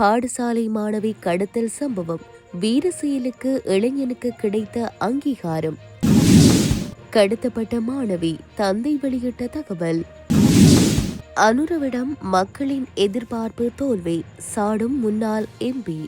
பாடசாலை மாணவி கடத்தல் சம்பவம் வீரசெயலுக்கு இளைஞனுக்கு கிடைத்த அங்கீகாரம். கடத்தப்பட்ட மாணவி தந்தை வெளியிட்ட தகவல். அனுரவிடம் மக்களின் எதிர்பார்ப்பு தோல்வி சாடும் முன்னாள் எம்பி.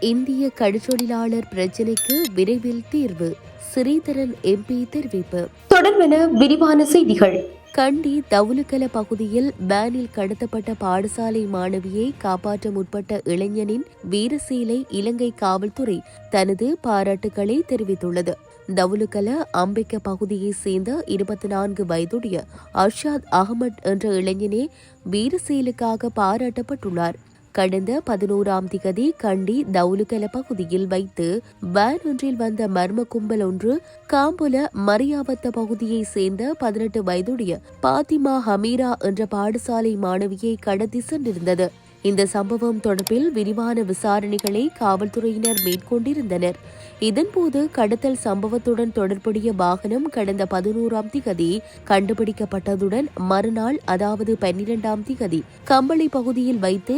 இந்திய கடுச்சொழிலாளர் பிரச்சினைக்கு விரைவில் தீர்வு ஸ்ரீதரன் எம்பி தெரிவிப்பு. தொடர்பென விரிவான செய்திகள். கண்டி தவுலுக்கல பகுதியில் வேனில் கடத்தப்பட்ட பாடசாலை மாணவியை காப்பாற்ற முற்பட்ட இளைஞனின் வீரசீலை இலங்கை காவல்துறை தனது பாராட்டுக்களை தெரிவித்துள்ளது. தவுலுக்கல அம்பிக்க பகுதியைச் சேர்ந்த இருபத்தி நான்கு வயதுடைய அர்ஷாத் அகமட் என்ற இளைஞனே வீரசீலுக்காக பாராட்டப்பட்டுள்ளார். கடந்த பதினோராம் திகதி கண்டி தவுலுகல பகுதியில் வைத்து வேன் ஒன்றில் வந்த மர்ம கும்பல் ஒன்று காம்புல மரியாவத்த பகுதியை சேர்ந்த பதினெட்டு வயதுடைய பாத்திமா ஹமீரா என்ற பாடசாலை மாணவியை கடத்தி சென்றிருந்தது. இந்த சம்பவம் தொடர்பில் விரிவான விசாரணைகளை காவல்துறையினர் மேற்கொண்டிருந்தனர். இதன்போது கடத்தல் சம்பவத்துடன் தொடர்புடைய வாகனம் கடந்த பதினோராம் திகதி கண்டுபிடிக்கப்பட்டதுடன் மறுநாள் அதாவது பன்னிரெண்டாம் திகதி கம்பளி பகுதியில் வைத்து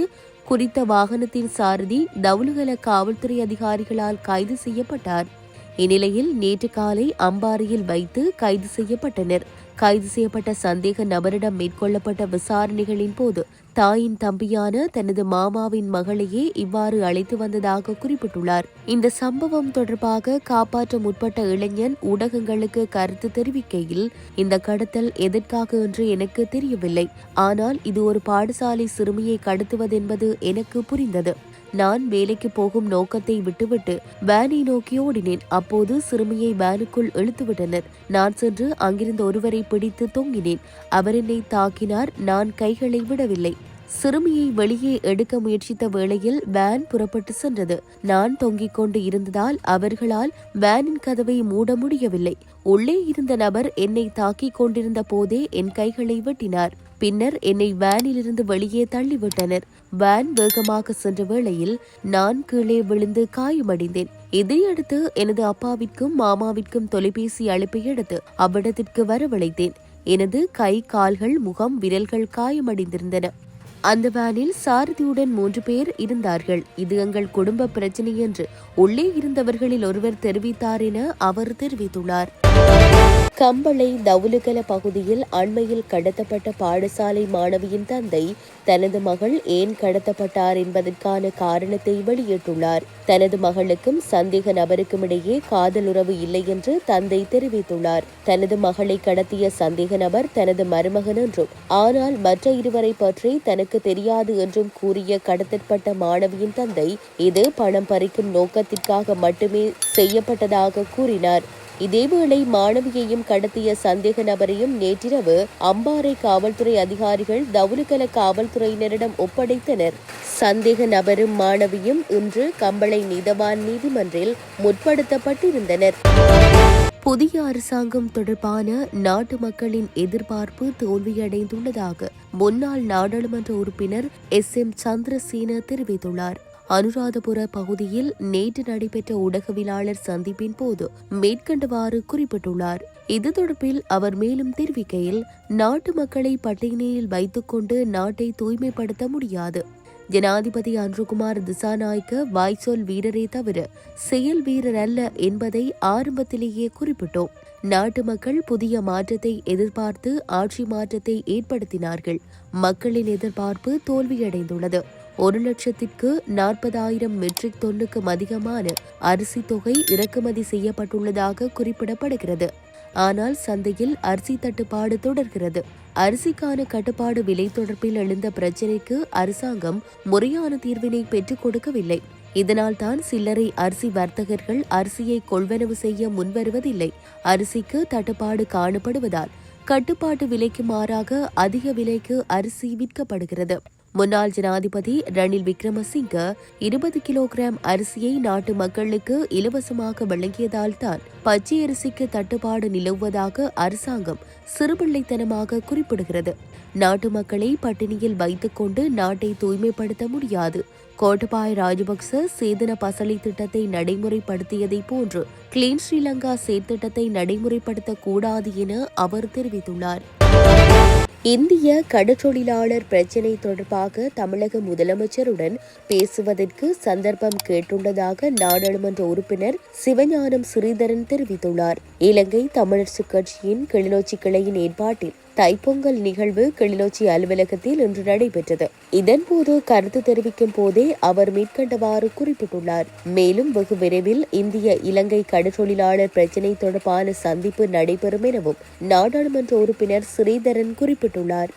குறித்த வாகனத்தின் சாரதி தவுலுகல காவல்துறை அதிகாரிகளால் கைது செய்யப்பட்டார். இந்நிலையில் நேற்று காலை அம்பாரியில் வைத்து கைது செய்யப்பட்டனர். கைது செய்யப்பட்ட சந்தேக நபரிடம் மேற்கொள்ளப்பட்ட விசாரணைகளின் போது தாயின் தம்பியான தனது மாமாவின் மகளையே இவ்வாறு அழைத்து வந்ததாக குறிப்பிட்டுள்ளார். இந்த சம்பவம் தொடர்பாக காப்பாற்ற முற்பட்ட இளைஞன் ஊடகங்களுக்கு கருத்து தெரிவிக்கையில் இந்த கடத்தல் எதற்காக என்று எனக்கு தெரியவில்லை. ஆனால் இது ஒரு பாடசாலை சிறுமியை கடத்துவதென்பது எனக்கு புரிந்தது. நான் வேலைக்கு போகும் நோக்கத்தை விட்டுவிட்டு வேனை நோக்கி ஓடினேன். அப்போது சிறுமியை வேனுக்குள் இழுத்துவிட்டனர். நான் சென்று அங்கிருந்த ஒருவரை பிடித்து தொங்கினேன். அவர் என்னை தாக்கினார். நான் கைகளை விடவில்லை. சிறுமியை வெளியே எடுக்க முயற்சித்த வேளையில் வேன் புறப்பட்டு சென்றது. நான் தொங்கிக் கொண்டு இருந்ததால் அவர்களால் வேனின் கதவை மூட முடியவில்லை. உள்ளே இருந்த நபர் என்னை தாக்கிக் கொண்டிருந்த போதே என் கைகளை வெட்டினார். பின்னர் என்னை வேனிலிருந்து வெளியே தள்ளிவிட்டனர். வேன் வேகமாக சென்ற வேளையில் நான் கீழே விழுந்து காயமடைந்தேன். இதையடுத்து எனது அப்பாவிற்கும் மாமாவிற்கும் தொலைபேசி அழைப்பை எடுத்து அவ்விடத்திற்கு வரவழைத்தேன். எனது கை கால்கள் முகம் விரல்கள் காயமடைந்திருந்தன. அந்த வேனில் சாரதியுடன் மூன்று பேர் இருந்தார்கள். இது எங்கள் குடும்ப பிரச்சனை என்று உள்ளே இருந்தவர்களில் ஒருவர் தெரிவித்தார் என அவர் தெரிவித்துள்ளார். கம்பளை தவுலுகல பகுதியில் அண்மையில் கடத்தப்பட்ட பாடசாலை மாணவியின் தந்தை தனது மகள் ஏன் கடத்தப்பட்டார் என்பதற்கான காரணத்தை வெளியிட்டுள்ளார். தனது மகளுக்கும் சந்தேக நபருக்கும் இடையே காதல் உறவு இல்லை என்று தந்தை தெரிவித்துள்ளார். தனது மகளை கடத்திய சந்தேக நபர் தனது மருமகன் என்றும் ஆனால் மற்ற இருவரை பற்றி தனக்கு தெரியாது என்றும் கூறிய கடத்தப்பட்ட மாணவியின் தந்தை இது பணம் பறிக்கும் நோக்கத்திற்காக மட்டுமே செய்யப்பட்டதாக கூறினார். இதேவேளை மாணவியையும் கடத்திய சந்தேக நபரையும் நேற்றிரவு அம்பாறை காவல்துறை அதிகாரிகள் தவுலுகல காவல்துறையினரிடம் ஒப்படைத்தனர். சந்தேக நபரும் மாணவியும் இன்று கம்பளை நீதவான் நீதிமன்றில் முற்படுத்தப்பட்டிருந்தனர். புதிய அரசாங்கம் தொடர்பான நாட்டு மக்களின் எதிர்பார்ப்பு தோல்வியடைந்துள்ளதாக முன்னாள் நாடாளுமன்ற உறுப்பினர் எஸ் எம் சந்திரசேன தெரிவித்துள்ளார். அனுராதபுர பகுதியில் நேற்று நடைபெற்ற ஊடகவியலாளர் சந்திப்பின் போது மேற்கண்டவாறு குறிப்பிட்டுள்ளார். இது தொடர்பில் அவர் மேலும் தெரிவிக்கையில் நாட்டு மக்களை பட்டியலில் வைத்துக்கொண்டு நாட்டை தூய்மைப்படுத்த முடியாது. ஜனாதிபதி அன்றுகுமார் திசாநாய்க்கு வாய்ச்சொல் வீரரே தவிர செயல் வீரர் அல்ல என்பதை ஆரம்பத்திலேயே குறிப்பிட்டோம். நாட்டு மக்கள் புதிய மாற்றத்தை எதிர்பார்த்து ஆட்சி மாற்றத்தை ஏற்படுத்தினார்கள். மக்களின் எதிர்பார்ப்பு தோல்வியடைந்துள்ளது. ஒரு லட்சத்திற்கு நாற்பதாயிரம் மெட்ரிக் தொன்னுக்கும் அதிகமான அரிசி தொகை இறக்குமதி செய்யப்பட்டுள்ளதாக குறிப்பிடப்படுகிறது. ஆனால் சந்தையில் அரிசி தட்டுப்பாடு தொடர்கிறது. அரிசிக்கான கட்டுப்பாடு விலை தொடர்பில் எழுந்த பிரச்சினைக்கு அரசாங்கம் முறையான தீர்வினை பெற்றுக் கொடுக்கவில்லை. இதனால் தான் சில்லறை அரிசி வர்த்தகர்கள் அரிசியை கொள்வனவு செய்ய முன்வருவதில்லை. அரிசிக்கு தட்டுப்பாடு காணப்படுவதால் கட்டுப்பாட்டு விலைக்கு மாறாக அதிக விலைக்கு அரிசி விற்கப்படுகிறது. முன்னாள் ஜனாதிபதி ரணில் விக்ரமசிங்க இருபது கிலோகிராம் அரிசியை நாட்டு மக்களுக்கு இலவசமாக வழங்கியதால் தான் பச்சை அரிசிக்கு தட்டுப்பாடு நிலவுவதாக அரசாங்கம் சிறுபிள்ளைத்தனமாக குறிப்பிடுகிறது. நாட்டு மக்களை பட்டினியில் வைத்துக்கொண்டு நாட்டை தூய்மைப்படுத்த முடியாது. கோட்டபாய ராஜபக்ச சேதன பசலை திட்டத்தை நடைமுறைப்படுத்தியதை போன்று கிளீன் ஸ்ரீலங்கா செயற்திட்டத்தை நடைமுறைப்படுத்தக்கூடாது என அவர் தெரிவித்துள்ளார். இந்திய கடற்றொழிலாளர் பிரச்சினை தொடர்பாக தமிழக முதலமைச்சருடன் பேசுவதற்கு சந்தர்ப்பம் கேட்டுள்ளதாக நாடாளுமன்ற உறுப்பினர் சிவஞானம் ஸ்ரீதரன் தெரிவித்துள்ளார். இலங்கை தமிழரசுக் கட்சியின் கிளிநொச்சி கிளையின் ஏற்பாட்டில் தைப்பொங்கல் நிகழ்வு கிளிநொச்சி அலுவலகத்தில் இன்று நடைபெற்றது. இதன்போது கருத்து தெரிவிக்கும் போதே அவர் மேற்கண்டவாறு குறிப்பிட்டுள்ளார். மேலும் வெகு விரைவில் இந்திய இலங்கை கடற்றொழிலாளர் பிரச்சினை தொடர்பான சந்திப்பு நடைபெறும் எனவும் நாடாளுமன்ற உறுப்பினர் ஸ்ரீதரன் குறிப்பிட்டுள்ளார்.